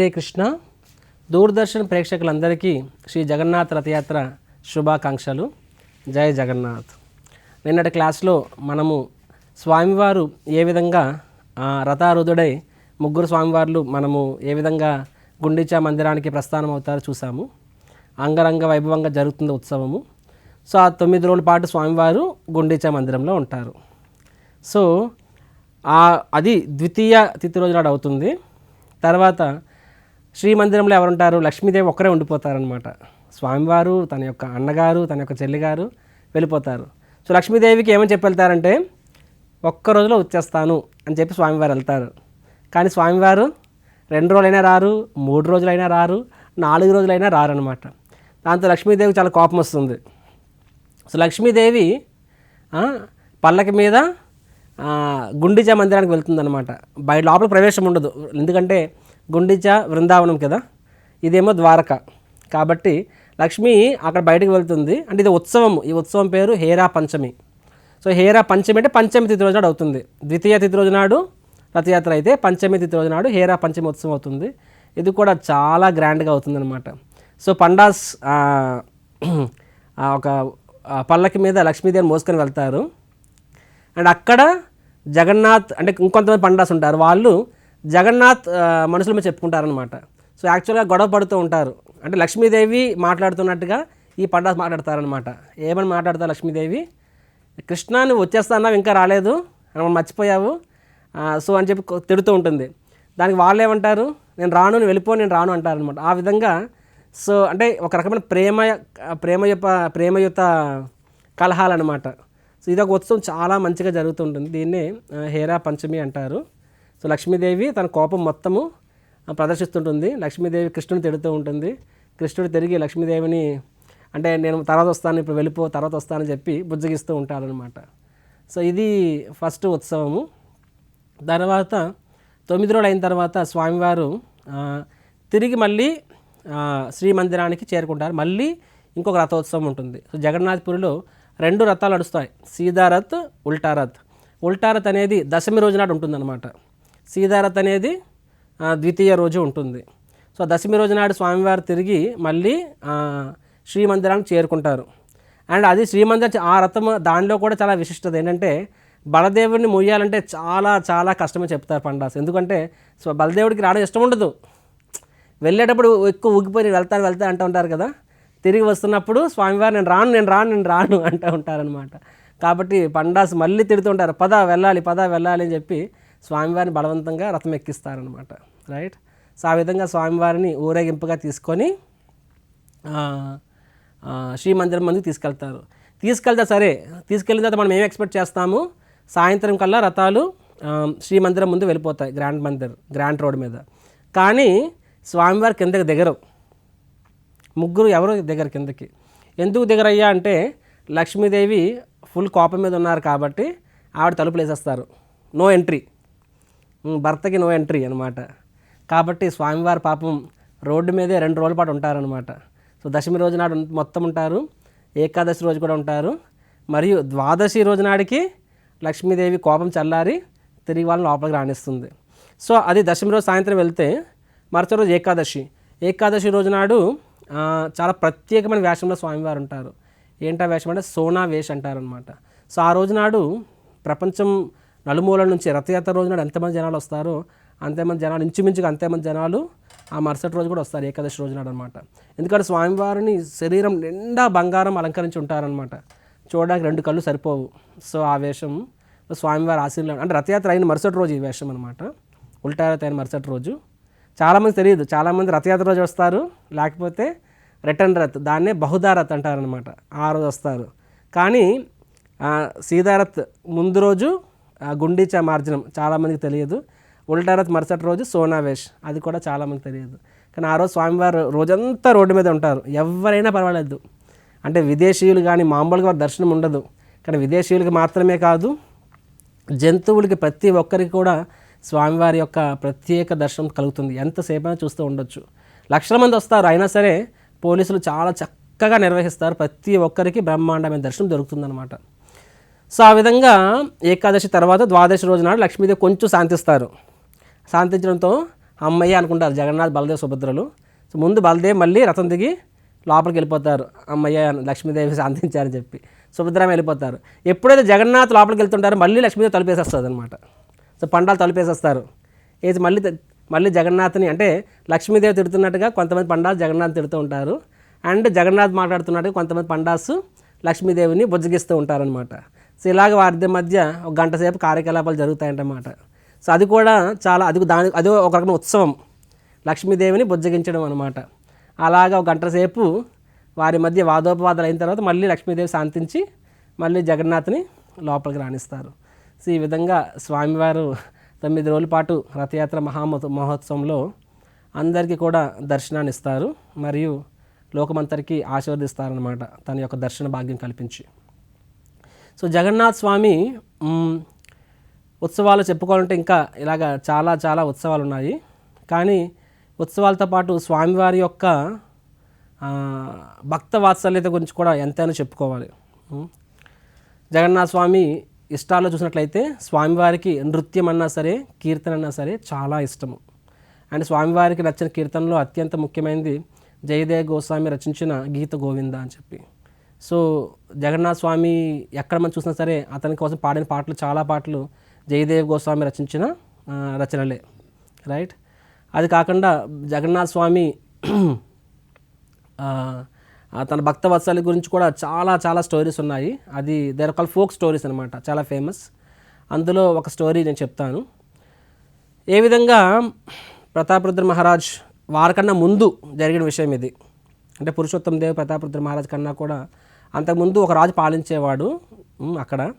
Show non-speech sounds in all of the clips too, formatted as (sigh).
హరే కృష్ణ. దూరదర్శన్ ప్రేక్షకులందరికీ శ్రీ జగన్నాథ్ రథయాత్ర శుభాకాంక్షలు. జై జగన్నాథ్. నిన్నటి క్లాస్లో మనము స్వామివారు ఏ విధంగా ఆ, ముగ్గురు స్వామివార్లు మనము ఏ విధంగా గుండిచా మందిరానికి ప్రస్థానం అవుతారో చూసాము అంగరంగ వైభవంగా జరుగుతుంది ఉత్సవము. సో ఆ తొమ్మిది రోజుల పాటు స్వామివారు గుండిచా మందిరంలో ఉంటారు. సో అది ద్వితీయ తిథి రోజు నాడు అవుతుంది. తర్వాత శ్రీమందిరంలో ఎవరుంటారు? లక్ష్మీదేవి ఒక్కరే ఉండిపోతారనమాట స్వామివారు తన యొక్క అన్నగారు తన యొక్క చెల్లిగారు వెళ్ళిపోతారు. సో లక్ష్మీదేవికి ఏమని చెప్పి వెళ్తారంటే ఒక్క రోజులో వచ్చేస్తాను అని చెప్పి స్వామివారు వెళ్తారు. కానీ స్వామివారు రెండు రోజులైనా రారు మూడు రోజులైనా రారు నాలుగు రోజులైనా రారనమాట దాంతో లక్ష్మీదేవికి చాలా కోపం వస్తుంది. సో లక్ష్మీదేవి పల్లకి మీద ఆ, మందిరానికి వెళ్తుందనమాట బయట లోపల ప్రవేశం ఉండదు. ఎందుకంటే గుండిచా బృందావనం కదా? ఇదేమో ద్వారక. కాబట్టి లక్ష్మి అక్కడ బయటకు వెళ్తుంది. అంటే ఇది ఉత్సవం ఈ ఉత్సవం పేరు హేరా పంచమి. సో హేరా పంచమి అంటే పంచమి తిథి రోజు నాడు అవుతుంది. ద్వితీయ తిథి రోజు నాడు రథయాత్ర అయితే పంచమి తిథి రోజు నాడు హేరా పంచమి ఉత్సవం అవుతుంది. ఇది కూడా చాలా గ్రాండ్గా అవుతుందన్నమాట. సో పండాస్ ఒక పల్లకి మీద లక్ష్మీదేవిని మోసుకొని వెళ్తారు. అండ్ అక్కడ జగన్నాథ్ అంటే ఇంకొంతమంది పండాస్ ఉంటారు. వాళ్ళు జగన్నాథ్ మనుషుల మీద చెప్పుకుంటారనమాట సో యాక్చువల్గా గొడవ పడుతూ ఉంటారు. అంటే లక్ష్మీదేవి మాట్లాడుతున్నట్టుగా ఈ పడ్డాస్ మాట్లాడతారనమాట ఏమని మాట్లాడతారు లక్ష్మీదేవి? కృష్ణ నువ్వు వచ్చేస్తాన్నావు ఇంకా రాలేదు. మనం మర్చిపోయావు. సో అని చెప్పి తిడుతూ ఉంటుంది. దానికి వాళ్ళు ఏమంటారు? నేను రాను నేను వెళ్ళిపో నేను రాను అంటారనమాట ఆ విధంగా సో అంటే ఒక రకమైన ప్రేమ ప్రేమ యొక్క ప్రేమయుత కలహాలు అనమాట సో ఇది ఒక ఉత్సవం చాలా మంచిగా జరుగుతుంటుంది దీన్ని హేరా పంచమి అంటారు. సో లక్ష్మీదేవి తన కోపం మొత్తము ప్రదర్శిస్తుంటుంది. లక్ష్మీదేవి కృష్ణుని తిడుతూ ఉంటుంది. కృష్ణుడు తిరిగి లక్ష్మీదేవిని అంటే నేను తర్వాత వస్తాను ఇప్పుడు వెళ్ళిపో తర్వాత వస్తానని చెప్పి బుజ్జగిస్తూ ఉంటాడనమాట సో ఇది ఫస్ట్ ఉత్సవము. తర్వాత తొమ్మిది రోజులు అయిన తర్వాత స్వామివారు తిరిగి మళ్ళీ శ్రీమందిరానికి చేరుకుంటారు. మళ్ళీ ఇంకొక రథోత్సవం ఉంటుంది. సో జగన్నాథ్పురిలో రెండు రథాలు నడుస్తాయి. సీదారథ్ ఉల్టారథ్. ఉల్టారథ్ అనేది దశమి రోజు నాడు ఉంటుందన్నమాట. సీతారథ్ అనేది ద్వితీయ రోజు ఉంటుంది. సో దశమి రోజు నాడు స్వామివారు తిరిగి మళ్ళీ శ్రీమందిరానికి చేరుకుంటారు. అండ్ అది శ్రీమందిరం ఆ రథం దానిలో కూడా చాలా విశిష్టత ఏంటంటే బలదేవుడిని మొయ్యాలంటే చాలా చాలా కష్టమే చెప్తారు పండాస్. ఎందుకంటే సో బలదేవుడికి రావడం ఇష్టం ఉండదు. వెళ్ళేటప్పుడు ఎక్కువ ఊగిపోయి నేను వెళ్తాను వెళ్తాను అంటూ ఉంటారు కదా. తిరిగి వస్తున్నప్పుడు స్వామివారు నేను రాను నేను రాను నేను రాను అంటూ ఉంటారనమాట కాబట్టి పండాస్ మళ్ళీ తిడుతుంటారు పద వెళ్ళాలి పద వెళ్ళాలి అని చెప్పి స్వామివారిని బలవంతంగా రథం ఎక్కిస్తారనమాట రైట్ సో ఆ విధంగా స్వామివారిని ఊరేగింపుగా తీసుకొని శ్రీమందిరం మందికి తీసుకెళ్తారు. తీసుకెళ్తే సరే తీసుకెళ్ళిన తర్వాత మనం ఏం ఎక్స్పెక్ట్ చేస్తాము? సాయంత్రం కల్లా రథాలు శ్రీమందిరం ముందు వెళ్ళిపోతాయి గ్రాండ్ మందిర్ గ్రాండ్ రోడ్ మీద. కానీ స్వామివారి కిందకి దిగరు. ముగ్గురు ఎవరు దిగరు కిందకి. ఎందుకు దిగరయ్యా అంటే లక్ష్మీదేవి ఫుల్ కోపం మీద ఉన్నారు కాబట్టి ఆవిడ తలుపులు వేసేస్తారు నో ఎంట్రీ. భర్తకి నో ఎంట్రీ అనమాట కాబట్టి స్వామివారి పాపం రోడ్డు మీదే రెండు రోజుల పాటు ఉంటారనమాట సో దశమి రోజు నాడు మొత్తం ఉంటారు. ఏకాదశి రోజు కూడా ఉంటారు. మరియు ద్వాదశి రోజు నాడికి లక్ష్మీదేవి కోపం చల్లారి తిరిగి వాళ్ళని లోపలికి రాణిస్తుంది సో అది దశమి రోజు సాయంత్రం వెళ్తే మరుసటి రోజు ఏకాదశి. ఏకాదశి రోజు నాడు చాలా ప్రత్యేకమైన వేషంలో స్వామివారు ఉంటారు. ఏంటా వేషం అంటే సోనా వేష్ అంటారనమాట సో ఆ రోజు నాడు ప్రపంచం నలుమూలల నుంచి రథయాత్ర రోజు నాడు ఎంతమంది జనాలు వస్తారో అంతేమంది జనాలు ఇంచుమించుగా అంతేమంది జనాలు ఆ మరుసటి రోజు కూడా వస్తారు ఏకాదశి రోజు అనమాట ఎందుకంటే స్వామివారిని శరీరం నిండా బంగారం అలంకరించి ఉంటారనమాట చూడడానికి రెండు కళ్ళు సరిపోవు. సో ఆ వేషం స్వామివారి ఆశీర్వాదం అంటే రథయాత్ర అయిన మరుసటి రోజు ఈ వేషం అనమాట ఉల్టారత అయిన మరుసటి రోజు. చాలామంది తెలియదు చాలామంది రథయాత్ర రోజు వస్తారు లేకపోతే రిటర్న్ రథ్ దాన్నే బహుదారథ్ అంటారనమాట ఆ రోజు వస్తారు. కానీ ఆ, సీతారథ్ ముందు రోజు గుండీచా మార్జనం చాలామందికి తెలియదు. ఉల్టారత్ మరుసటి రోజు సోనావేష్ అది కూడా చాలామంది తెలియదు. కానీ ఆ రోజు స్వామివారు రోజంతా రోడ్డు మీద ఉంటారు. ఎవరైనా పర్వాలేదు. అంటే విదేశీయులు కానీ మామూలుగా వారి దర్శనం ఉండదు. కానీ విదేశీయులకి మాత్రమే కాదు జంతువులకి ప్రతి ఒక్కరికి కూడా స్వామివారి యొక్క ప్రత్యేక దర్శనం కలుగుతుంది. ఎంతసేపైనా చూస్తూ ఉండొచ్చు. లక్షల మంది వస్తారు. అయినా సరే పోలీసులు చాలా చక్కగా నిర్వహిస్తారు. ప్రతి ఒక్కరికి బ్రహ్మాండమైన దర్శనం దొరుకుతుందన్నమాట. సో ఆ విధంగా ఏకాదశి తర్వాత ద్వాదశి రోజు నాడు లక్ష్మీదేవి కొంచెం శాంతిస్తారు. శాంతించడంతో అమ్మయ్య అనుకుంటారు జగన్నాథ్ బలదేవ్ సుభద్రలు. సో ముందు బలదేవ్ మళ్ళీ రథం దిగి లోపలికి వెళ్ళిపోతారు. అమ్మయ్య లక్ష్మీదేవి శాంతించారని చెప్పి సుభద్రామ వెళ్ళిపోతారు. ఎప్పుడైతే జగన్నాథ్ లోపలికి వెళ్తుంటారో మళ్ళీ లక్ష్మీదేవి తలుపేసేస్తుంది అనమాట సో పండాలు తలుపేసేస్తారు. ఏది మళ్ళీ మళ్ళీ జగన్నాథ్ని అంటే లక్ష్మీదేవి తిడుతున్నట్టుగా కొంతమంది పండాలు జగన్నాథ్ తిడుతూ ఉంటారు. అండ్ జగన్నాథ్ మాట్లాడుతున్నట్టుగా కొంతమంది పండాసు లక్ష్మీదేవిని బుజ్జగిస్తూ ఉంటారనమాట సో ఇలాగ వారి మధ్య ఒక గంట సేపు కార్యకలాపాలు జరుగుతాయంటన్నమాట సో అది కూడా చాలా అది దాని అది ఒక రకమైన ఉత్సవం. లక్ష్మీదేవిని బుజ్జగించడం అనమాట అలాగా ఒక గంట సేపు వారి మధ్య వాదోపవాదాలు అయిన తర్వాత మళ్ళీ లక్ష్మీదేవి శాంతించి మళ్ళీ జగన్నాథ్ని లోపలికి రాణిస్తారు. సో ఈ విధంగా స్వామివారు తొమ్మిది రోజుల పాటు రథయాత్ర మహామ మహోత్సవంలో అందరికీ కూడా దర్శనాన్ని ఇస్తారు మరియు లోకమంతరికి ఆశీర్వదిస్తారనమాట తన యొక్క దర్శన భాగ్యం కల్పించి. సో జగన్నాథ్ స్వామి ఉత్సవాలు చెప్పుకోవాలంటే ఇంకా ఇలాగ చాలా చాలా ఉత్సవాలు ఉన్నాయి. కానీ ఉత్సవాలతో పాటు స్వామివారి యొక్క భక్త వాత్సల్యత గురించి కూడా ఎంతైనా చెప్పుకోవాలి. జగన్నాథ స్వామి ఇష్టాల్లో చూసినట్లయితే స్వామివారికి నృత్యం అన్నా సరే కీర్తన అన్నా సరే చాలా ఇష్టము. అండ్ స్వామివారికి నచ్చిన కీర్తనలో అత్యంత ముఖ్యమైనది జయదేవ గోస్వామి రచించిన గీత గోవింద అని చెప్పి. సో జగన్నాథ స్వామి ఎక్కడ మనం చూసినా సరే అతని కోసం పాడిన పాటలు చాలా పాటలు జయదేవ్ గోస్వామి రచించిన రచనలే. రైట్ అది కాకుండా జగన్నాథ స్వామి తన భక్త వత్సల గురించి కూడా చాలా చాలా స్టోరీస్ ఉన్నాయి. అది దేర్ కాల్ ఫోక్ స్టోరీస్ అనమాట చాలా ఫేమస్ అందులో ఒక స్టోరీ నేను చెప్తాను. ఏ విధంగా ప్రతాపరుద్ర మహారాజ్ వారికన్నా ముందు జరిగిన విషయం ఇది. అంటే పురుషోత్తం దేవ్ ప్రతాపరుద్ర మహారాజ్ కన్నా కూడా అంతకుముందు ఒక రాజు పాలించేవాడు అక్కడ.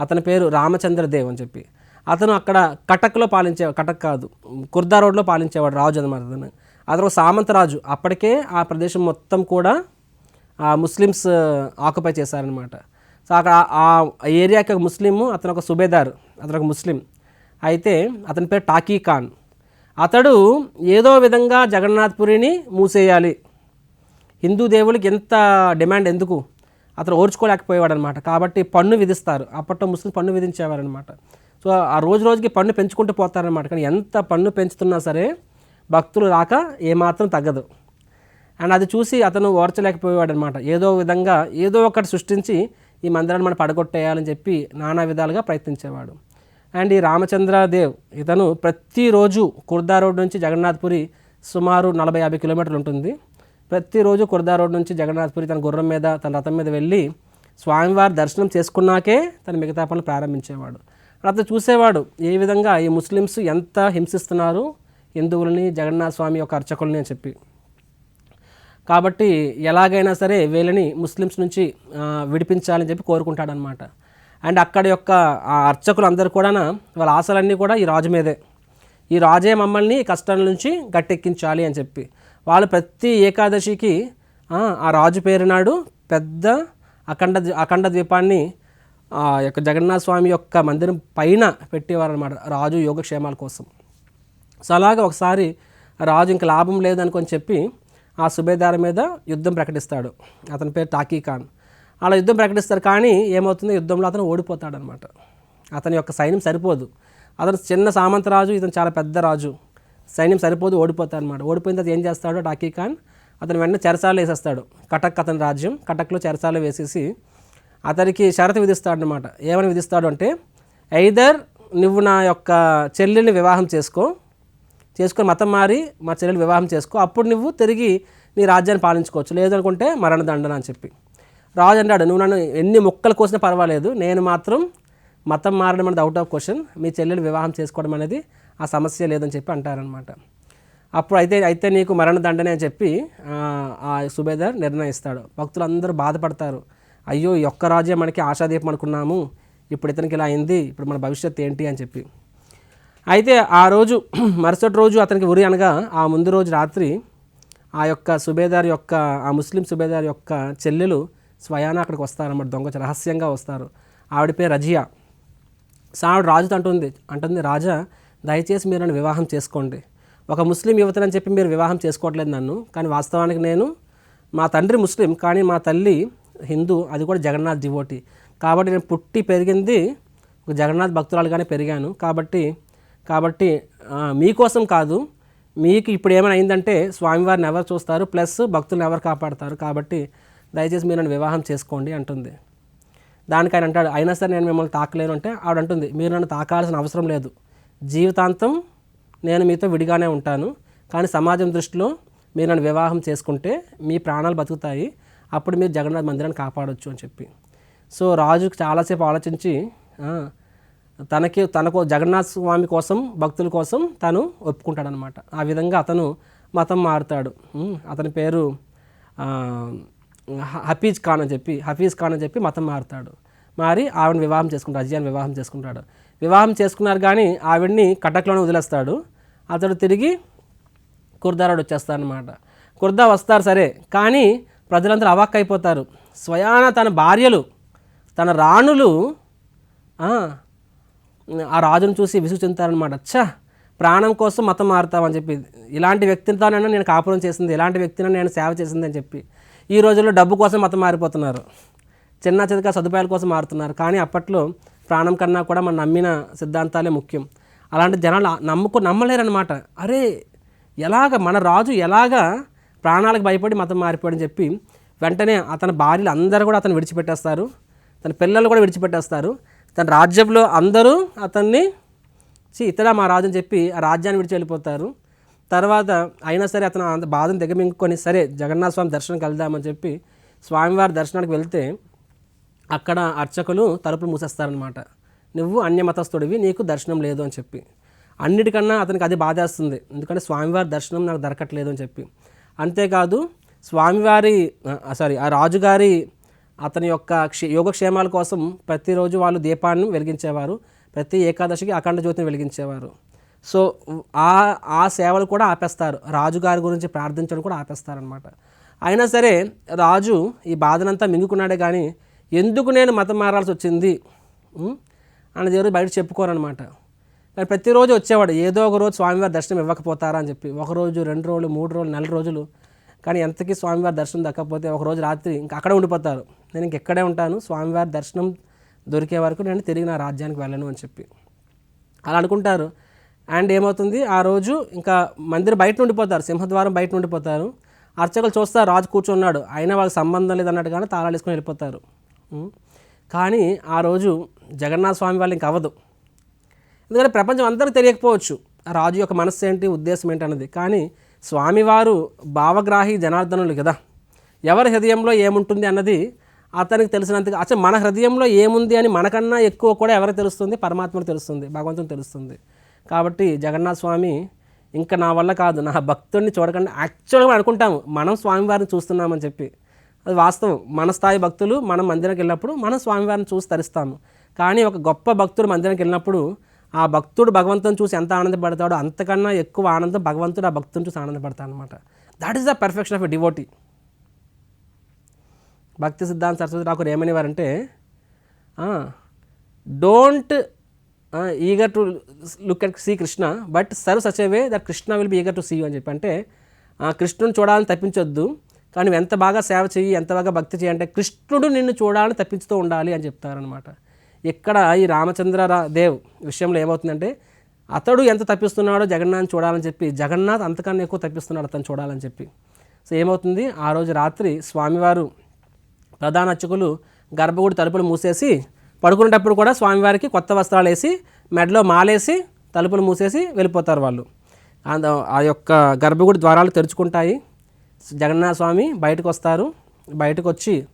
అతని పేరు రామచంద్రదేవ్ అని చెప్పి. అతను అక్కడ కటక్లో పాలించే కటక్ కాదు కుర్దా రోడ్లో పాలించేవాడు రాజు అనమాట అతను. అతను ఒక సామంత రాజు. అప్పటికే ఆ ప్రదేశం మొత్తం కూడా ఆ ముస్లిమ్స్ ఆక్యుపై చేశారనమాట సో అక్కడ ఆ ఏరియాకి ఒక ముస్లిము అతను ఒక సుబేదార్ అతను ఒక ముస్లిం. అయితే అతని పేరు టాకీ ఖాన్. అతడు ఏదో విధంగా జగన్నాథ్పురిని మూసేయాలి. హిందూ దేవులకి ఎంత డిమాండ్ ఎందుకు? అతను ఓర్చుకోలేకపోయేవాడు అనమాట కాబట్టి పన్ను విధిస్తారు. అప్పట్లో ముస్లిం పన్ను విధించేవారనమాట. సో ఆ రోజు రోజుకి పన్ను పెంచుకుంటూ పోతారనమాట. కానీ ఎంత పన్ను పెంచుతున్నా సరే భక్తులు రాక ఏమాత్రం తగ్గదు. అండ్ అది చూసి అతను ఓర్చలేకపోయేవాడు అనమాట ఏదో విధంగా ఏదో ఒకటి సృష్టించి ఈ మందిరాన్ని మనం పడగొట్టేయాలని చెప్పి నానా విధాలుగా ప్రయత్నించేవాడు. అండ్ ఈ రామచంద్రదేవ్ ఇతను ప్రతిరోజు కుర్దా రోడ్ నుంచి జగన్నాథ్పురి సుమారు నలభై యాభై కిలోమీటర్లు ఉంటుంది. ప్రతిరోజు కుర్దా రోడ్ నుంచి జగన్నాథ్పురి తన గుర్రం మీద తన రథం మీద వెళ్ళి స్వామివారి దర్శనం చేసుకున్నాకే తన మిగతా పనులు ప్రారంభించేవాడు. అతను చూసేవాడు ఏ విధంగా ఈ ముస్లిమ్స్ ఎంత హింసిస్తున్నారు హిందువులని జగన్నాథ స్వామి యొక్క అర్చకుల్ని అని చెప్పి. కాబట్టి ఎలాగైనా సరే వీళ్ళని ముస్లిమ్స్ నుంచి విడిపించాలని చెప్పి కోరుకుంటాడనమాట అండ్ అక్కడ యొక్క ఆ అర్చకులు అందరూ కూడా వాళ్ళ ఆశలన్నీ కూడా ఈ రాజు మీదే. ఈ రాజే మమ్మల్ని కష్టం నుంచి గట్టెక్కించాలి అని చెప్పి. వాళ్ళు ప్రతి ఏకాదశికి ఆ, రాజు పేరు నాడు పెద్ద అఖండ అఖండ ద్వీపాన్ని ఆ యొక్క జగన్నాథ స్వామి యొక్క మందిరం పైన పెట్టేవారనమాట రాజు యోగక్షేమాల కోసం. సో అలాగా ఒకసారి రాజు ఇంకా లాభం లేదనుకొని చెప్పి ఆ సుబేదార్ మీద యుద్ధం ప్రకటిస్తాడు. అతని పేరు టాకీ ఖాన్. అలా యుద్ధం ప్రకటిస్తారు కానీ ఏమవుతుంది? యుద్ధంలో అతను ఓడిపోతాడనమాట అతని యొక్క సైన్యం సరిపోదు. అతను చిన్న సామంత రాజు ఇతను చాలా పెద్ద రాజు. సైన్యం సరిపోదు ఓడిపోతాడు అనమాట ఓడిపోయిన తర్వాత ఏం చేస్తాడో టాకీ ఖాన్? అతను వెంటనే చెరసాలు వేసేస్తాడు. కటక్ అతని రాజ్యం. కటక్లో చెరసాలు వేసేసి అతనికి షరతు విధిస్తాడు అనమాట ఏమని విధిస్తాడు అంటే ఐదర్ నువ్వు నా యొక్క చెల్లెల్ని వివాహం చేసుకో. చేసుకొని మతం మారి మా చెల్లెలు వివాహం చేసుకో. అప్పుడు నువ్వు తిరిగి నీ రాజ్యాన్ని పాలించుకోవచ్చు. లేదనుకుంటే మరణదండన అని చెప్పి. రాజు అన్నాడు నువ్వు నన్ను ఎన్ని మొక్కలు కోసినా పర్వాలేదు. నేను మాత్రం మతం మారడం అనేది అవుట్ ఆఫ్ క్వశ్చన్ మీ చెల్లెలు వివాహం చేసుకోవడం అనేది ఆ సమస్య లేదని చెప్పి అంటారనమాట అప్పుడు అయితే అయితే నీకు మరణదండనే అని చెప్పి ఆ, సుబేదార్ నిర్ణయిస్తాడు. భక్తులందరూ బాధపడతారు. అయ్యో ఈ ఒక్క రాజే మనకి ఆశాదీపం అనుకున్నాము. ఇప్పుడు ఇతనికి ఇలా అయింది. ఇప్పుడు మన భవిష్యత్తు ఏంటి అని చెప్పి. అయితే ఆ రోజు (clears throat) మరుసటి రోజు అతనికి ఉరి అనగా ఆ ముందు రోజు రాత్రి ఆ యొక్క సుబేదార్ యొక్క ఆ ముస్లిం సుబేదార్ యొక్క చెల్లెలు స్వయాన అక్కడికి వస్తారన్నమాట. దొంగ రహస్యంగా వస్తారు. ఆవిడ పేరు రజియా. సో ఆవిడ రాజుతో అంటుంది అంటుంది రాజా దయచేసి మీరు నన్ను వివాహం చేసుకోండి. ఒక ముస్లిం యువతని చెప్పి మీరు వివాహం చేసుకోవట్లేదు నన్ను కానీ వాస్తవానికి నేను మా తండ్రి ముస్లిం కానీ మా తల్లి హిందూ అది కూడా జగన్నాథ్ జివోటి కాబట్టి నేను పుట్టి పెరిగింది ఒక జగన్నాథ్ భక్తురాలుగానే పెరిగాను. కాబట్టి కాబట్టి మీకోసం కాదు మీకు ఇప్పుడు ఏమైనా అయిందంటే స్వామివారిని ఎవరు చూస్తారు ప్లస్ భక్తులను ఎవరు కాపాడతారు. కాబట్టి దయచేసి మీరు నన్ను వివాహం చేసుకోండి అంటుంది. దానికి ఆయన అంటాడు అయినా సరే నేను మిమ్మల్ని తాకలేను అంటే ఆవిడ అంటుంది మీరు నన్ను తాకాల్సిన అవసరం లేదు. జీవితాంతం నేను మీతో విడిగానే ఉంటాను. కానీ సమాజం దృష్టిలో మీరు నన్ను వివాహం చేసుకుంటే మీ ప్రాణాలు బతుకుతాయి. అప్పుడు మీరు జగన్నాథ్ మందిరాన్ని కాపాడొచ్చు అని చెప్పి. సో రాజు చాలాసేపు ఆలోచించి తనకి తనకు జగన్నాథ్ స్వామి కోసం భక్తుల కోసం తను ఒప్పుకుంటాడనమాట ఆ విధంగా అతను మతం మారుతాడు. అతని పేరు హ- హఫీజ్ ఖాన్ అని చెప్పి హఫీజ్ ఖాన్ అని చెప్పి మతం మారుతాడు. మారి ఆవిడని వివాహం చేసుకుంటాడు అజయాన్ వివాహం చేసుకుంటాడు. వివాహం చేసుకున్నారు కానీ ఆవిడ్ని కటక్లోనే వదిలేస్తాడు. అతడు తిరిగి కుర్దారాడు వచ్చేస్తాడనమాట కుర్దా వస్తారు సరే కానీ ప్రజలందరూ అవాక్ అయిపోతారు. స్వయాన తన భార్యలు తన రాణులు ఆ, రాజును చూసి విసుగు చెందుతారనమాట అచ్చా ప్రాణం కోసం మతం మారుతామని చెప్పి. ఇలాంటి వ్యక్తితోనైనా నేను కాపురం చేసింది ఇలాంటి వ్యక్తిని నేను సేవ చేసింది అని చెప్పి. ఈ రోజుల్లో డబ్బు కోసం మతం మారిపోతున్నారు. చిన్న చితక సదుపాయాల కోసం మారుతున్నారు. కానీ అప్పట్లో ప్రాణం కన్నా కూడా మనం నమ్మిన సిద్ధాంతాలే ముఖ్యం. అలాంటి జనాలు నమ్ముకు నమ్మలేరనమాట అరే ఎలాగ మన రాజు ఎలాగా ప్రాణాలకు భయపడి మతం మారిపోయాడని చెప్పి వెంటనే అతని భార్యలు అందరూ కూడా అతను విడిచిపెట్టేస్తారు. తన పిల్లలు కూడా విడిచిపెట్టేస్తారు. తన రాజ్యంలో అందరూ అతన్ని చి ఇతడా మా రాజు అని చెప్పి ఆ రాజ్యాన్ని విడిచి వెళ్ళిపోతారు. తర్వాత అయినా సరే అతను అంత బాధను దిగమింగుకొని సరే జగన్నాథ స్వామి దర్శనం వెళ్దామని చెప్పి స్వామివారి దర్శనానికి వెళ్తే అక్కడ అర్చకులు తలుపులు మూసేస్తారనమాట నువ్వు అన్యమతస్థుడివి నీకు దర్శనం లేదు అని చెప్పి. అన్నిటికన్నా అతనికి అది బాధేస్తుంది. ఎందుకంటే స్వామివారి దర్శనం నాకు దొరకట్లేదు అని చెప్పి. అంతేకాదు స్వామివారి సారీ ఆ రాజుగారి అతని యొక్క క్షే యోగక్షేమాల కోసం ప్రతిరోజు వాళ్ళు దీపాన్ని వెలిగించేవారు. ప్రతి ఏకాదశికి అఖండ జ్యోతిని వెలిగించేవారు. సో ఆ ఆ సేవలు కూడా ఆపేస్తారు. రాజుగారి గురించి ప్రార్థించడం కూడా ఆపేస్తారనమాట అయినా సరే రాజు ఈ బాధనంతా మింగుకున్నాడే కానీ ఎందుకు నేను మతం మారాల్సి వచ్చింది? ఉం? ఎవరు బయట చెప్పుకోరనమాట కానీ ప్రతిరోజు వచ్చేవాడు ఏదో ఒక రోజు స్వామివారి దర్శనం ఇవ్వకపోతారా అని చెప్పి. ఒక రోజు రెండు రోజులు మూడు రోజులు నెల రోజులు. కానీ ఎంతకీ స్వామివారి దర్శనం దక్కకపోతే ఒక రోజు రాత్రి ఇంకా అక్కడే ఉండిపోతారు. నేను ఇంకెక్కడే ఉంటాను స్వామివారి దర్శనం దొరికే వరకు నేను తిరిగి నా రాజ్యానికి వెళ్ళను అని చెప్పి. అలా అనుకుంటారు. అండ్ ఏమవుతుంది? ఆ రోజు ఇంకా మందిరం బయట ఉండిపోతారు సింహద్వారం బయట ఉండిపోతారు అర్చకులు చూస్తారు రాజు కూర్చున్నాడు. అయినా వాళ్ళకి సంబంధం లేదన్నట్టుగానే తాళాలు వేసుకొని వెళ్ళిపోతారు. కానీ ఆ రోజు జగన్నాథ స్వామి వాళ్ళు ఇంక అవ్వదు. ఎందుకంటే ప్రపంచం అందరికీ తెలియకపోవచ్చు రాజు యొక్క మనస్సు ఏంటి ఉద్దేశం ఏంటి అన్నది. కానీ స్వామివారు భావగ్రాహి జనార్దనులు కదా. ఎవరి హృదయంలో ఏముంటుంది అన్నది అతనికి తెలిసినంతగా అసలు మన హృదయంలో ఏముంది అని మనకన్నా ఎక్కువ కూడా ఎవరికి తెలుస్తుంది? పరమాత్మను తెలుస్తుంది భగవంతుని తెలుస్తుంది. కాబట్టి జగన్నాథ స్వామి ఇంకా నా వల్ల కాదు నా భక్తుడిని చూడకుండా యాక్చువల్గా అనుకుంటాము మనం స్వామివారిని చూస్తున్నామని చెప్పి. అది వాస్తవం. మన స్థాయి భక్తులు మనం మందిరానికి వెళ్ళినప్పుడు మనం స్వామివారిని చూసి తరిస్తాము. కానీ ఒక గొప్ప భక్తుడు మందిరానికి వెళ్ళినప్పుడు ఆ భక్తుడు భగవంతుని చూసి ఎంత ఆనందపడతాడో అంతకన్నా ఎక్కువ ఆనందం భగవంతుడు ఆ భక్తుని చూసి ఆనందపడతాడు అనమాట that is the perfection of a devotee భక్తి Siddhanta Saraswati Thakur ఏమనేవారంటే don't eager to look at see Krishna but serve such way that Krishna will be eager to see అని చెప్పి అంటే కృష్ణుని చూడాలని తప్పించొద్దు. కానీ నువ్వు ఎంత బాగా సేవ చెయ్యి ఎంత బాగా భక్తి చేయి అంటే కృష్ణుడు నిన్ను చూడాలని తప్పించుతూ ఉండాలి అని చెప్తారనమాట ఇక్కడ ఈ రామచంద్ర దేవ్ విషయంలో ఏమవుతుందంటే అతడు ఎంత తప్పిస్తున్నాడో జగన్నాథ్ చూడాలని చెప్పి జగన్నాథ్ అంతకన్నా ఎక్కువ తప్పిస్తున్నాడు అతను చూడాలని చెప్పి. సో ఏమవుతుంది? ఆ రోజు రాత్రి స్వామివారు ప్రధాన అర్చకులు గర్భగుడి తలుపులు మూసేసి పడుకునేటప్పుడు కూడా స్వామివారికి కొత్త వస్త్రాలు వేసి మెడలో మాలేసి తలుపులు మూసేసి వెళ్ళిపోతారు వాళ్ళు. ఆ యొక్క గర్భగుడి ద్వారాలు తెరుచుకుంటాయి. జగన్నాథ స్వామి బయటకు వస్తారు బయటకు వచ్చి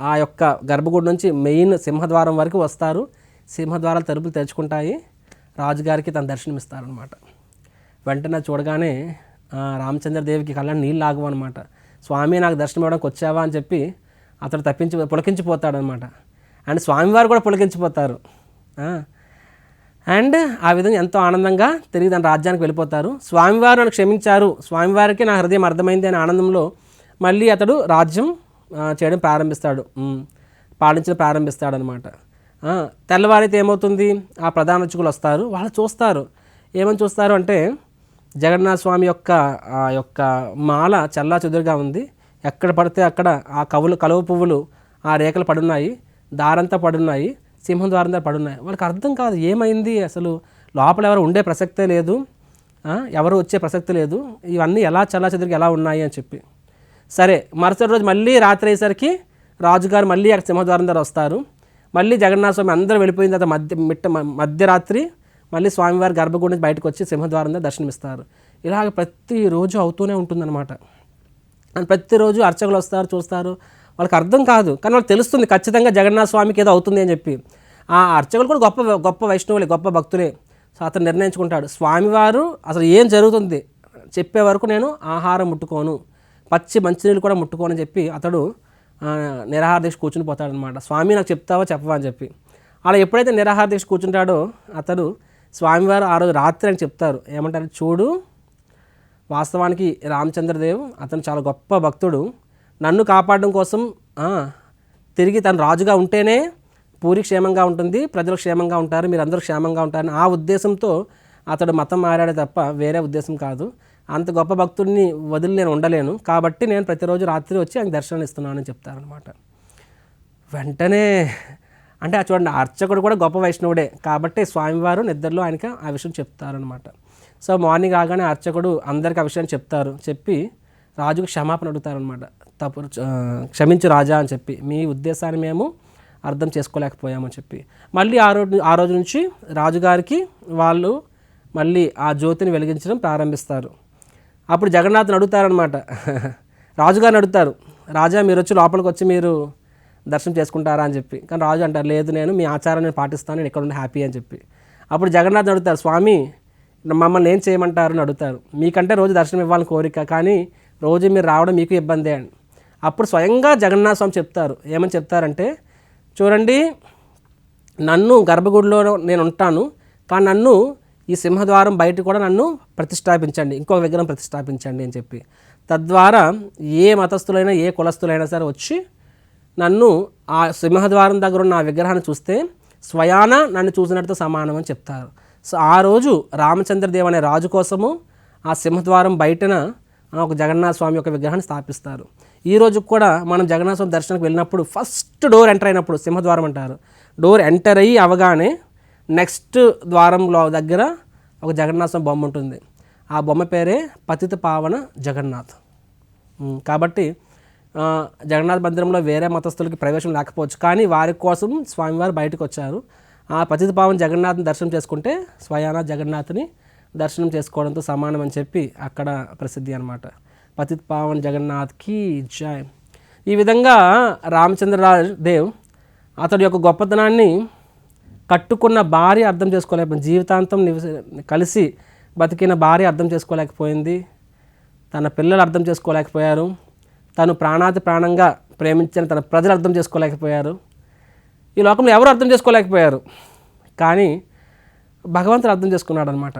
ఆ యొక్క గర్భగుడి నుంచి మెయిన్ సింహద్వారం వరకు వస్తారు. సింహద్వారాలు తలుపులు తెరుచుకుంటాయి. రాజుగారికి తన దర్శనమిస్తారనమాట వెంటనే చూడగానే రామచంద్రదేవికి కళ్ళని నీళ్ళు ఆగవు అనమాట స్వామి నాకు దర్శనం ఇవ్వడానికి వచ్చావా? అని చెప్పి అతడు తప్పించి పులకించిపోతాడనమాట అండ్ స్వామివారు కూడా పులకించిపోతారు. అండ్ ఆ విధంగా ఎంతో ఆనందంగా తిరిగి తన రాజ్యానికి వెళ్ళిపోతారు. స్వామివారు నన్ను క్షమించారు. స్వామివారికి నా హృదయం అర్థమైంది అనే ఆనందంలో మళ్ళీ అతడు రాజ్యం చేయడం ప్రారంభిస్తాడు. పాలించడం ప్రారంభిస్తాడు అనమాట తెల్లవారైతే ఏమవుతుంది? ఆ ప్రధాన అర్చకులు వస్తారు. వాళ్ళు చూస్తారు. ఏమని చూస్తారు అంటే జగన్నాథ స్వామి యొక్క ఆ యొక్క మాల చల్లా చెదురుగా ఉంది. ఎక్కడ పడితే అక్కడ ఆ కవులు కలువ పువ్వులు ఆ రేఖలు పడున్నాయి. దారంతా పడున్నాయి. సింహం ద్వారం దగ్గర పడున్నాయి. వాళ్ళకి అర్థం కాదు ఏమైంది అసలు? లోపల ఎవరు ఉండే ప్రసక్తే లేదు. ఎవరు వచ్చే ప్రసక్తి లేదు. ఇవన్నీ ఎలా చల్లా ఎలా ఉన్నాయి అని చెప్పి. సరే మరుసటి రోజు మళ్ళీ రాత్రి అయ్యేసరికి రాజుగారు మళ్ళీ అక్కడ సింహద్వారం దగ్గర వస్తారు. మళ్ళీ జగన్నాథ స్వామి అందరూ వెళ్ళిపోయిన తర్వాత మధ్య మిట్ట మ- మధ్యరాత్రి మళ్ళీ స్వామివారి గర్భగుడి నుంచి బయటకు వచ్చి సింహద్వారం దగ్గర దర్శనమిస్తారు. ఇలాగ ప్రతిరోజు అవుతూనే ఉంటుందన్నమాట. అండ్ ప్రతిరోజు అర్చకులు వస్తారు చూస్తారు. వాళ్ళకి అర్థం కాదు. కానీ వాళ్ళు తెలుస్తుంది ఖచ్చితంగా జగన్నాథ స్వామికి ఏదో అవుతుంది అని చెప్పి. ఆ అర్చకులు కూడా గొప్ప గొప్ప వైష్ణవులే గొప్ప భక్తులే. సో అతను నిర్ణయించుకుంటాడు. స్వామివారు అసలు ఏం జరుగుతుంది? చెప్పే వరకు నేను ఆహారం ముట్టుకోను. పచ్చి మంచినీళ్ళు కూడా ముట్టుకోనని చెప్పి అతడు నిరాహార దీక్ష కూర్చుని పోతాడనమాట స్వామి నాకు చెప్తావా? చెప్పవా? అని చెప్పి. అలా ఎప్పుడైతే నిరాహార దీక్ష కూర్చుంటాడో అతడు స్వామివారు ఆ రోజు రాత్రి అని చెప్తారు. ఏమంటారు? చూడు వాస్తవానికి రామచంద్రదేవ్ అతను చాలా గొప్ప భక్తుడు. నన్ను కాపాడడం కోసం తిరిగి తను రాజుగా ఉంటేనే పూరి క్షేమంగా ఉంటుంది ప్రజలు క్షేమంగా ఉంటారు మీరందరూ క్షేమంగా ఉంటారని ఆ ఉద్దేశంతో అతడు మతం మారాడే తప్ప వేరే ఉద్దేశం కాదు. అంత గొప్ప భక్తుడిని వదిలి నేను ఉండలేను. కాబట్టి నేను ప్రతిరోజు రాత్రి వచ్చి ఆయన దర్శనం ఇస్తున్నానని చెప్తారనమాట వెంటనే అంటే ఆ చూడండి అర్చకుడు కూడా గొప్ప వైష్ణవుడే. కాబట్టి స్వామివారు నిద్రలో ఆయనకి ఆ విషయం చెప్తారనమాట సో మార్నింగ్ రాగానే అర్చకుడు అందరికి ఆ విషయం చెప్తారు. చెప్పి రాజుకు క్షమాపణ అడుగుతారనమాట తప్పు క్షమించు రాజా అని చెప్పి. మీ ఉద్దేశాన్ని మేము అర్థం చేసుకోలేకపోయామని చెప్పి. మళ్ళీ ఆ రోజు ఆ రోజు నుంచి రాజుగారికి వాళ్ళు మళ్ళీ ఆ జ్యోతిని వెలిగించడం ప్రారంభిస్తారు. అప్పుడు జగన్నాథ్ని అడుగుతారనమాట (laughs) రాజుగారిని అడుగుతారు రాజా మీరు వచ్చి లోపలికి వచ్చి మీరు దర్శనం చేసుకుంటారా? అని చెప్పి. కానీ రాజు అంటారు లేదు నేను మీ ఆచారాన్ని నేను పాటిస్తాను నేను ఇక్కడ ఉండి హ్యాపీ అని చెప్పి. అప్పుడు జగన్నాథ్ అడుగుతారు స్వామి మమ్మల్ని ఏం చేయమంటారు? అని అడుగుతారు. మీకంటే రోజు దర్శనం ఇవ్వాలని కోరిక కానీ రోజు మీరు రావడం మీకు ఇబ్బందే అని. అప్పుడు స్వయంగా జగన్నాథ స్వామి చెప్తారు. ఏమని చెప్తారంటే చూడండి నన్ను గర్భగుడిలో నేను ఉంటాను కానీ నన్ను ఈ సింహద్వారం బయట కూడా నన్ను ప్రతిష్టాపించండి ఇంకొక విగ్రహం ప్రతిష్టాపించండి అని చెప్పి. తద్వారా ఏ మతస్థులైనా ఏ కులస్థులైనా సరే వచ్చి నన్ను ఆ సింహద్వారం దగ్గర ఉన్న ఆ విగ్రహాన్ని చూస్తే స్వయాన నన్ను చూసినట్టుతో సమానం అని చెప్తారు. సో ఆ రోజు రామచంద్రదేవ్ అనే రాజు కోసము ఆ సింహద్వారం బయటన ఒక జగన్నాథ స్వామి యొక్క విగ్రహాన్ని స్థాపిస్తారు. ఈ రోజు కూడా మనం జగన్నాథ స్వామి దర్శనానికి వెళ్ళినప్పుడు ఫస్ట్ డోర్ ఎంటర్ అయినప్పుడు సింహద్వారం అంటారు. డోర్ ఎంటర్ అయ్యి అవగానే నెక్స్ట్ ద్వారంలో దగ్గర ఒక జగన్నాథ స్వామి బొమ్మ ఉంటుంది. ఆ బొమ్మ పేరే పతిత పావన జగన్నాథ్. కాబట్టి జగన్నాథ్ జగన్నాథ మందిరంలో వేరే మతస్థులకి ప్రవేశం లేకపోవచ్చు. కానీ వారి కోసం స్వామివారు బయటకు వచ్చారు. ఆ పతిత పావన జగన్నాథ్ని దర్శనం చేసుకుంటే స్వయానా జగన్నాథ్ని దర్శనం చేసుకోవడంతో సమానం అని చెప్పి అక్కడ ప్రసిద్ధి అనమాట పతిత్ పావన్ జగన్నాథ్కి జాయ్ ఈ విధంగా రామచంద్రరాజ్ దేవ్ అతడి యొక్క గొప్పతనాన్ని కట్టుకున్న భార్య అర్థం చేసుకోలేకపోయింది. జీవితాంతం నివసి కలిసి బతికిన భార్య అర్థం చేసుకోలేకపోయింది. తన పిల్లలు అర్థం చేసుకోలేకపోయారు. తను ప్రాణాతి ప్రాణంగా ప్రేమించిన తన ప్రజలు అర్థం చేసుకోలేకపోయారు. ఈ లోకంలో ఎవరు అర్థం చేసుకోలేకపోయారు? కానీ భగవంతుడు అర్థం చేసుకున్నాడు అనమాట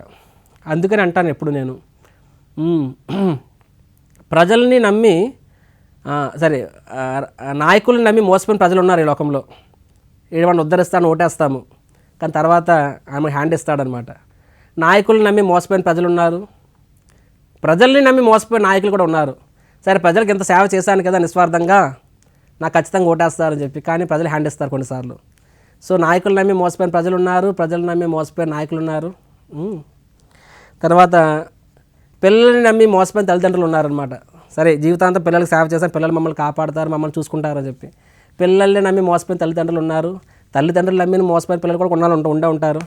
అందుకని అంటాను ఎప్పుడు నేను. (clears throat) ప్రజల్ని నమ్మి సరే నాయకుల్ని నమ్మి మోసపోయిన ప్రజలు ఉన్నారు ఈ లోకంలో. ఏమన్నా ఉద్ధరిస్తాను ఓటేస్తాము. కానీ తర్వాత ఆమె హ్యాండ్ ఇస్తాడనమాట. నాయకుల్ని నమ్మి మోసపోయిన ప్రజలు ఉన్నారు. ప్రజల్ని నమ్మి మోసపోయిన నాయకులు కూడా ఉన్నారు. సరే ప్రజలకు ఇంత సేవ చేశాను కదా నిస్వార్థంగా నాకు ఖచ్చితంగా ఓటేస్తారని చెప్పి కానీ ప్రజలు హ్యాండ్ ఇస్తారు కొన్నిసార్లు. సో నాయకులు నమ్మి మోసపోయిన ప్రజలు ఉన్నారు ప్రజలు నమ్మి మోసపోయిన నాయకులు ఉన్నారు. తర్వాత పిల్లల్ని నమ్మి మోసపోయిన తల్లిదండ్రులు ఉన్నారనమాట సరే జీవితాంతం పిల్లలకు సేవ చేస్తాం పిల్లలు మమ్మల్ని కాపాడుతారు మమ్మల్ని చూసుకుంటారని చెప్పి. పిల్లల్ని నమ్మి మోసపోయిన తల్లిదండ్రులు ఉన్నారు. తల్లిదండ్రులు నమ్మిన మోసపోయిన పిల్లలు కూడా కొన్నాళ్ళు ఉంటూ ఉండే ఉంటారు.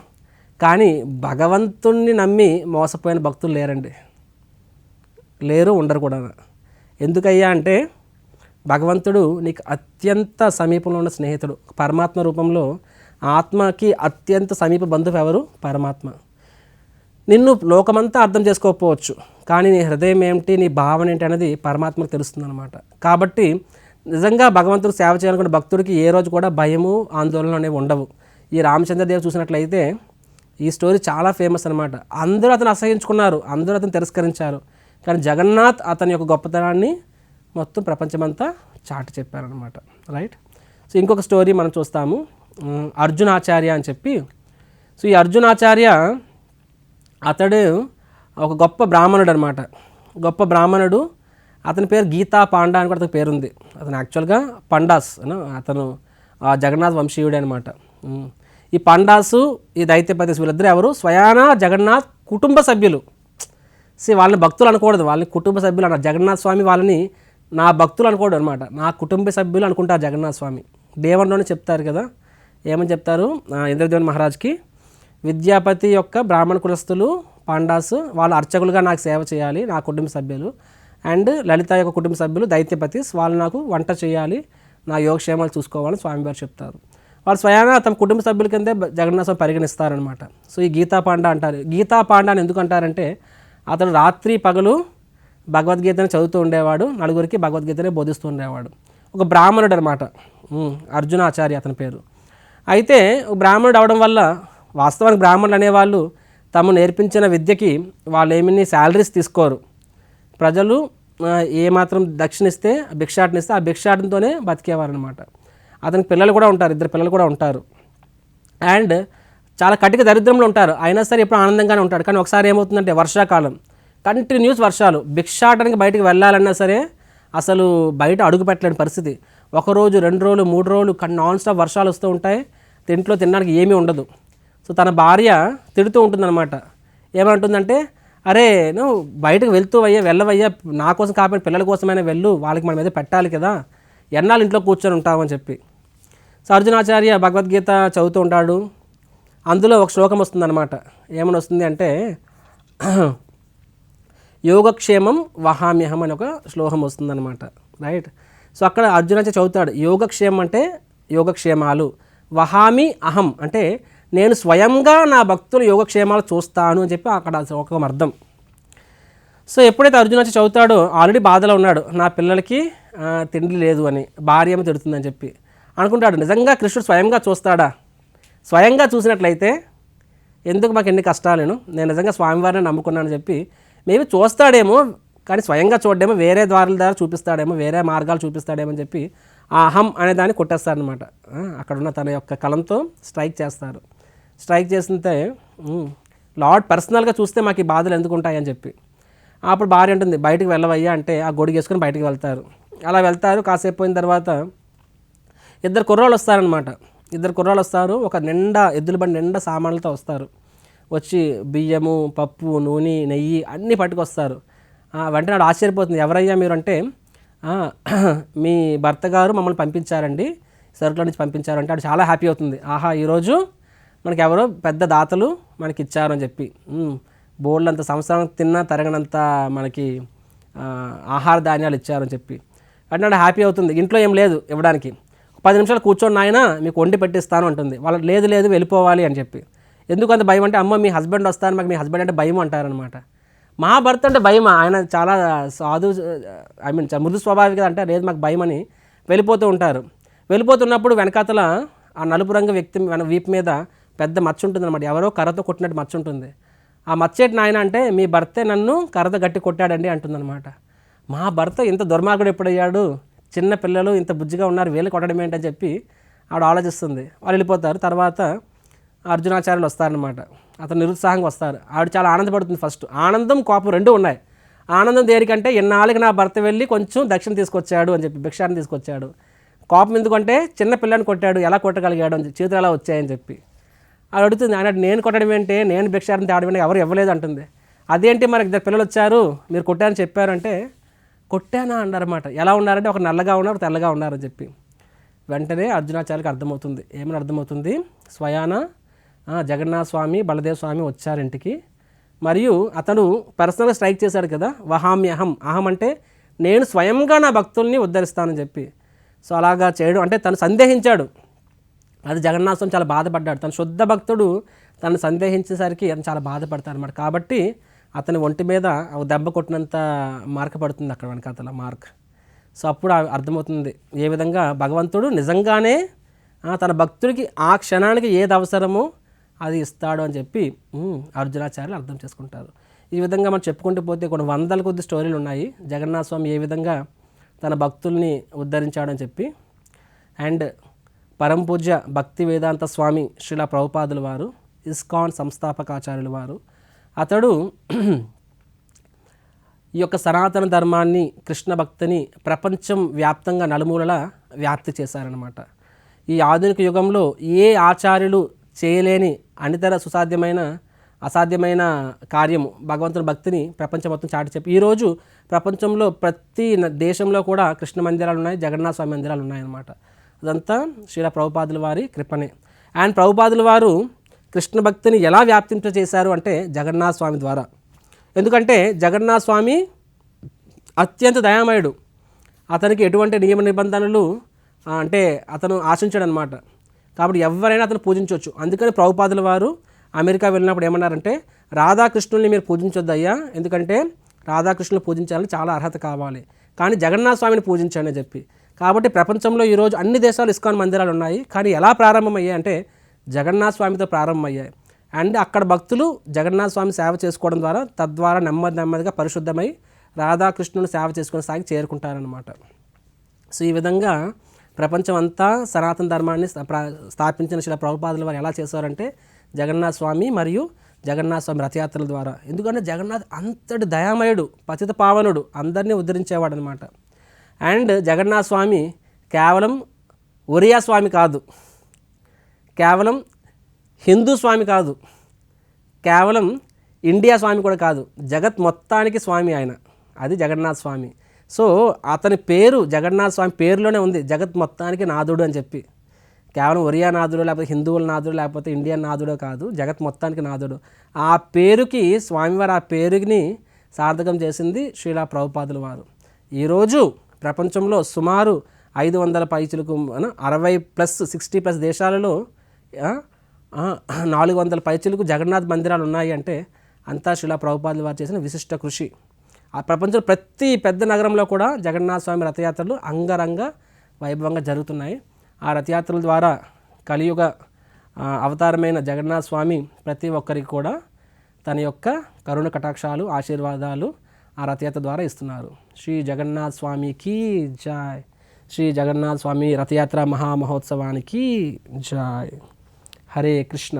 కానీ భగవంతుణ్ణి నమ్మి మోసపోయిన భక్తులు లేరండి. లేరు ఉండరు కూడా. ఎందుకయ్యా అంటే భగవంతుడు నీకు అత్యంత సమీపంలో ఉన్న స్నేహితుడు. పరమాత్మ రూపంలో ఆత్మకి అత్యంత సమీప బంధువు ఎవరు? పరమాత్మ. నిన్ను లోకమంతా అర్థం చేసుకోకపోవచ్చు. కానీ నీ హృదయం ఏమిటి నీ భావన ఏంటి అనేది పరమాత్మకు తెలుస్తుంది అనమాట కాబట్టి నిజంగా భగవంతుడు సేవ చేయాలనుకున్న భక్తుడికి ఏ రోజు కూడా భయము ఆందోళన అనేవి ఉండవు. ఈ రామచంద్రదేవ్ చూసినట్లయితే ఈ స్టోరీ చాలా ఫేమస్ అనమాట అందరూ అతను అసహించుకున్నారు అందరూ అతను తిరస్కరించారు. కానీ జగన్నాథ్ అతని యొక్క గొప్పతనాన్ని మొత్తం ప్రపంచమంతా చాటి చెప్పారనమాట రైట్? సో ఇంకొక స్టోరీ మనం చూస్తాము. అర్జునాచార్య అని చెప్పి. సో ఈ అర్జునాచార్య అతడు ఒక గొప్ప బ్రాహ్మణుడు అనమాట గొప్ప బ్రాహ్మణుడు. అతని పేరు గీతా పాండా అని కూడా అతని పేరుంది. అతను యాక్చువల్గా పండాస్ అతను జగన్నాథ్ వంశీయుడే అనమాట. ఈ పండాసు ఈ దైత్యపతి వీళ్ళిద్దరూ ఎవరు? స్వయాన జగన్నాథ్ కుటుంబ సభ్యులు. సి వాళ్ళని భక్తులు అనకూడదు. వాళ్ళని కుటుంబ సభ్యులు అన్నారు జగన్నాథ్ స్వామి వాళ్ళని నా భక్తులు అనకూడదు అనమాట. నా కుటుంబ సభ్యులు అనుకుంటారు జగన్నాథ్ స్వామి. దేవంలోనే చెప్తారు కదా. ఏమని చెప్తారు? ఇంద్రదేవన్ మహారాజ్కి విద్యాపతి యొక్క బ్రాహ్మణ కులస్తులు పాండాస్ వాళ్ళ అర్చకులుగా నాకు సేవ చేయాలి నా కుటుంబ సభ్యులు. అండ్ లలిత యొక్క కుటుంబ సభ్యులు దైత్యపతి వాళ్ళు నాకు వంట చేయాలి నా యోగక్షేమాలు చూసుకోవాలని స్వామివారు చెప్తారు. వాళ్ళు స్వయంగా తమ కుటుంబ సభ్యుల కిందే బ- జగన్నాథ స్వామి పరిగణిస్తారనమాట సో ఈ గీతా పాండ అంటారు. గీతా పాండ అని ఎందుకు అంటారంటే అతను రాత్రి పగలు భగవద్గీతను చదువుతూ ఉండేవాడు నలుగురికి భగవద్గీతనే బోధిస్తూ ఉండేవాడు. ఒక బ్రాహ్మణుడు అనమాట అర్జునాచార్య అతని పేరు. అయితే బ్రాహ్మణుడు అవడం వల్ల వాస్తవానికి బ్రాహ్మణులు అనేవాళ్ళు తమ నేర్పించిన విద్యకి వాళ్ళు ఏమీ శాలరీస్ తీసుకోరు. ప్రజలు ఏమాత్రం దక్షిణిస్తే భిక్షాటనిస్తే ఆ భిక్షాటనతోనే బతికేవారు అనమాట అతనికి పిల్లలు కూడా ఉంటారు ఇద్దరు పిల్లలు కూడా ఉంటారు. అండ్ చాలా కటిక దరిద్రంలో ఉంటారు. అయినా సరే ఎప్పుడు ఆనందంగానే ఉంటాడు కానీ ఒకసారి ఏమవుతుందంటే వర్షాకాలం కంటిన్యూస్ వర్షాలు భిక్షాటనకి బయటకు వెళ్ళాలన్నా సరే అసలు బయట అడుగు పెట్టలేని పరిస్థితి. ఒక రోజు రెండు రోజులు మూడు రోజులు నాన్ స్టాప్ వర్షాలు వస్తూ ఉంటాయి. ఇంట్లో తినడానికి ఏమీ ఉండదు. సో తన భార్య తిడుతూ ఉంటుందన్నమాట. ఏమంటుందంటే అరే నువ్వు బయటకు వెళ్తూ అయ్యా వెళ్ళవయ్యా నా కోసం కాకపోయిన పిల్లల కోసమైనా వెళ్ళు వాళ్ళకి మన మీద పెట్టాలి కదా ఎన్నాళ్ళు ఇంట్లో కూర్చొని ఉంటామని చెప్పి. సో అర్జునాచార్య భగవద్గీత చదువుతూ ఉంటాడు. అందులో ఒక శ్లోకం వస్తుందన్నమాట. ఏమని వస్తుంది అంటే యోగక్షేమం వహామ్యహం అని ఒక శ్లోకం వస్తుందన్నమాట. రైట్? సో అక్కడ అర్జునాచార్య చదువుతాడు. యోగక్షేమం అంటే యోగక్షేమాలు. వహామి అహం అంటే నేను స్వయంగా నా భక్తుల యోగక్షేమాలు చూస్తాను అని చెప్పి అక్కడ ఒక అర్థం. సో ఎప్పుడైతే అర్జునాచార్య చదువుతాడో ఆల్రెడీ బాధలో ఉన్నాడు. నా పిల్లలకి తిండి లేదు అని భార్య ఏమో తిడుతుందని చెప్పి. అనుకుంటాడు నిజంగా కృష్ణుడు స్వయంగా చూస్తాడా? స్వయంగా చూసినట్లయితే ఎందుకు మాకు ఎన్ని కష్టాలను నేను? నిజంగా స్వామివారిని నమ్ముకున్నానని చెప్పి మేబీ చూస్తాడేమో కానీ స్వయంగా చూడడేమో వేరే ద్వారాల ద్వారా చూపిస్తాడేమో వేరే మార్గాలు చూపిస్తాడేమో అని చెప్పి ఆ అహం అనే దాన్ని కొట్టేస్తారనమాట అక్కడున్న తన యొక్క కలంతో స్ట్రైక్ చేస్తారు. స్ట్రైక్ చేస్తుంటే లార్డ్ పర్సనల్గా చూస్తే మాకు ఈ బాధలు ఎందుకు ఉంటాయని చెప్పి. అప్పుడు భార్య ఉంటుంది బయటకు వెళ్ళవయ్యా అంటే ఆ గొడుగు వేసుకొని బయటికి వెళ్తారు. అలా వెళ్తారు. కాసేపు పోయిన తర్వాత ఇద్దరు కుర్రాళ్ళు వస్తారనమాట ఇద్దరు కుర్రాళ్ళు వస్తారు. ఒక నిండా ఎద్దుల బండి నిండా సామాన్లతో వస్తారు. వచ్చి బియ్యము పప్పు నూనె నెయ్యి అన్నీ పట్టుకొస్తారు. వెంటనే నాడు ఆశ్చర్యపోతుంది ఎవరయ్యా మీరు? అంటే మీ భర్త గారు మమ్మల్ని పంపించారండి. సరుకుల నుంచి పంపించారంటే. ఆడు చాలా హ్యాపీ అవుతుంది. ఆహా ఈరోజు మనకి ఎవరో పెద్ద దాతలు మనకి ఇచ్చారు అని చెప్పి. బోర్డు అంత సంవత్సరం తిన్నా తరగనంత మనకి ఆహార ధాన్యాలు ఇచ్చారని చెప్పి. అంటే హ్యాపీ అవుతుంది. ఇంట్లో ఏం లేదు ఇవ్వడానికి. పది నిమిషాలు కూర్చొని నాయన మీకు వండి పెట్టిస్తాను అంటుంది. వాళ్ళు లేదు లేదు వెళ్ళిపోవాలి అని చెప్పి. ఎందుకు అంత భయం అంటే అమ్మ మీ హస్బెండ్ వస్తాను మాకు మీ హస్బెండ్ అంటే భయం అంటారనమాట మా భర్త అంటే భయం ఆయన చాలా సాధు ఐ మీన్ మృదు స్వభావిక అంటే లేదు మాకు భయం అని వెళ్ళిపోతూ ఉంటారు. వెళ్ళిపోతున్నప్పుడు వెనకాతల ఆ నలుపు రంగు వ్యక్తి వీపు మీద పెద్ద మచ్చ ఉంటుంది అనమాట ఎవరో కర్రతో కొట్టినట్టు మచ్చ ఉంటుంది. ఆ మచ్చేటి నాయన అంటే మీ భర్తే నన్ను కర్రతో గట్టి కొట్టాడండి అంటుందన్నమాట. మా భర్త ఇంత దుర్మార్గుడు ఎప్పుడయ్యాడు? చిన్న పిల్లలు ఇంత బుజ్జిగా ఉన్నారు వీళ్ళు కొట్టడం ఏంటని చెప్పి ఆవిడ ఆలోచిస్తుంది. వాళ్ళు వెళ్ళిపోతారు. తర్వాత అర్జునాచార్యులు వస్తారనమాట అతను నిరుత్సాహంగా వస్తారు. ఆవిడ చాలా ఆనందపడుతుంది ఫస్ట్. ఆనందం కోపం రెండు ఉన్నాయి. ఆనందం దేనికంటే ఎన్నాళ్ళకి నా భర్త వెళ్ళి కొంచెం దక్షిణ తీసుకొచ్చాడు అని చెప్పి భిక్షాన్ని తీసుకొచ్చాడు. కోపం ఎందుకంటే చిన్న పిల్లని కొట్టాడు. ఎలా కొట్టగలిగాడు అని చేతులు ఎలా వచ్చాయని చెప్పి. అది అడుగుతుంది ఆయన నేను కొట్టడం ఏంటి? నేను భిక్షారం తేవడం ఏంటి? ఎవరు ఇవ్వలేదు అంటుంది. అదేంటి మరి ఇద్దరు పిల్లలు వచ్చారు? మీరు కొట్టారని చెప్పారంటే కొట్టానా అన్నారన్నమాట. ఎలా ఉన్నారంటే ఒక నల్లగా ఉన్నారు తెల్లగా ఉన్నారని చెప్పి. వెంటనే అర్జునాచార్యకి అర్థమవుతుంది. ఏమని అర్థమవుతుంది? స్వయాన జగన్నాథ స్వామి బలదేవ స్వామి వచ్చారింటికి. మరియు అతను పర్సనల్గా స్ట్రైక్ చేశాడు కదా వహామ్యహం. అహం అంటే నేను స్వయంగా నా భక్తుల్ని ఉద్ధరిస్తానని చెప్పి. సో అలాగా చేయడం అంటే తను సందేహించాడు. అది జగన్నాథ స్వామి చాలా బాధపడ్డాడు. తన శుద్ధ భక్తుడు తను సందేహించేసరికి అతను చాలా బాధపడతాడు అనమాట కాబట్టి అతని ఒంటి మీద దెబ్బ కొట్టినంత మార్క పడుతుంది అక్కడ వెనకాతల మార్క్. సో అప్పుడు అర్థమవుతుంది ఏ విధంగా భగవంతుడు నిజంగానే తన భక్తుడికి ఆ క్షణానికి ఏది అవసరమో అది ఇస్తాడు అని చెప్పి అర్జునాచార్యులు అర్థం చేసుకుంటారు. ఈ విధంగా మనం చెప్పుకుంటూ పోతే కొన్ని వందల కొద్ది స్టోరీలు ఉన్నాయి. జగన్నాథ స్వామి ఏ విధంగా తన భక్తుల్ని ఉద్ధరించాడని చెప్పి. అండ్ పరంపూజ్య భక్తి వేదాంత స్వామి శ్రీల ప్రభుపాదుల వారు ఇస్కాన్ సంస్థాపకాచార్యుల వారు. అతడు (clears throat) ఈ యొక్క సనాతన ధర్మాన్ని కృష్ణ భక్తిని ప్రపంచం వ్యాప్తంగా నలుమూలలా వ్యాప్తి చేశారనమాట ఈ ఆధునిక యుగంలో ఏ ఆచార్యులు చేయలేని అనితర సుసాధ్యమైన అసాధ్యమైన కార్యము భగవంతుని భక్తిని ప్రపంచం మొత్తం చాటి చెప్పి ఈరోజు ప్రపంచంలో ప్రతి దేశంలో కూడా కృష్ణ మందిరాలు ఉన్నాయి జగన్నాథ స్వామి మందిరాలు ఉన్నాయన్నమాట. అదంతా శ్రీల ప్రభుపాదుల వారి కృపనే. అండ్ ప్రభుపాదుల వారు కృష్ణ భక్తిని ఎలా వ్యాప్తింప చేశారు అంటే జగన్నాథ స్వామి ద్వారా. ఎందుకంటే జగన్నాథ స్వామి అత్యంత దయామయుడు. అతనికి ఎటువంటి నియమ నిబంధనలు అంటే అతను ఆశించాడు అనమాట కాబట్టి ఎవరైనా అతను పూజించవచ్చు అందుకని ప్రభుపాదుల వారు అమెరికా వెళ్ళినప్పుడు ఏమన్నారంటే రాధాకృష్ణుల్ని మీరు పూజించొద్దు అయ్యా ఎందుకంటే రాధాకృష్ణులు పూజించాలని చాలా అర్హత కావాలి. కానీ జగన్నాథ స్వామిని పూజించండి అని చెప్పి. కాబట్టి ప్రపంచంలో ఈరోజు అన్ని దేశాలు ఇస్కాన్ మందిరాలు ఉన్నాయి. కానీ ఎలా ప్రారంభమయ్యాయి అంటే జగన్నాథ స్వామితో ప్రారంభమయ్యాయి. అండ్ అక్కడ భక్తులు జగన్నాథ స్వామి సేవ చేసుకోవడం ద్వారా తద్వారా నెమ్మది నెమ్మదిగా పరిశుద్ధమై రాధాకృష్ణుని సేవ చేసుకునే స్థాయికి చేరుకుంటారనమాట సో ఈ విధంగా ప్రపంచం అంతా సనాతన ధర్మాన్ని స్థాపించిన శిల ప్రభుపాదుల వారు ఎలా చేశారంటే జగన్నాథ స్వామి మరియు జగన్నాథ స్వామి రథయాత్రల ద్వారా. ఎందుకంటే జగన్నాథ్ అంతటి దయామయుడు పతిత పావనుడు అందరినీ ఉద్ధరించేవాడు అనమాట అండ్ జగన్నాథ స్వామి కేవలం ఒరియా స్వామి కాదు. కేవలం హిందూ స్వామి కాదు. కేవలం ఇండియా స్వామి కూడా కాదు. జగత్ మొత్తానికి స్వామి ఆయన. అది జగన్నాథ స్వామి. సో అతని పేరు జగన్నాథ స్వామి పేరులోనే ఉంది. జగత్ మొత్తానికి నాథుడు అని చెప్పి. కేవలం ఒరియా నాథుడు లేకపోతే హిందువుల నాథుడు లేకపోతే ఇండియన్ నాథుడు కాదు. జగత్ మొత్తానికి నాథుడు. ఆ పేరుకి స్వామివారు ఆ పేరుని సార్థకం చేసింది శ్రీలా ప్రభుపాదుల వారు. ఈరోజు ప్రపంచంలో సుమారు ఐదు వందల పైచులకు అరవై ప్లస్ సిక్స్టీ ప్లస్ దేశాలలో నాలుగు వందల పైచులకు జగన్నాథ్ మందిరాలు ఉన్నాయి అంటే అంతా శిలా ప్రభుపాదులు వారు చేసిన విశిష్ట కృషి. ఆ ప్రపంచంలో ప్రతి పెద్ద నగరంలో కూడా జగన్నాథ స్వామి రథయాత్రలు అంగరంగ వైభవంగా జరుగుతున్నాయి. ఆ రథయాత్రల ద్వారా కలియుగ అవతారమైన జగన్నాథ స్వామి ప్రతి ఒక్కరికి కూడా తన యొక్క కరుణ కటాక్షాలు ఆశీర్వాదాలు ఆ రథయాత్ర ద్వారా ఇస్తున్నారు. శ్రీ జగన్నాథ స్వామికి జాయ్ శ్రీ జగన్నాథ స్వామి రథయాత్ర మహామహోత్సవానికి జాయ్ హరే కృష్ణ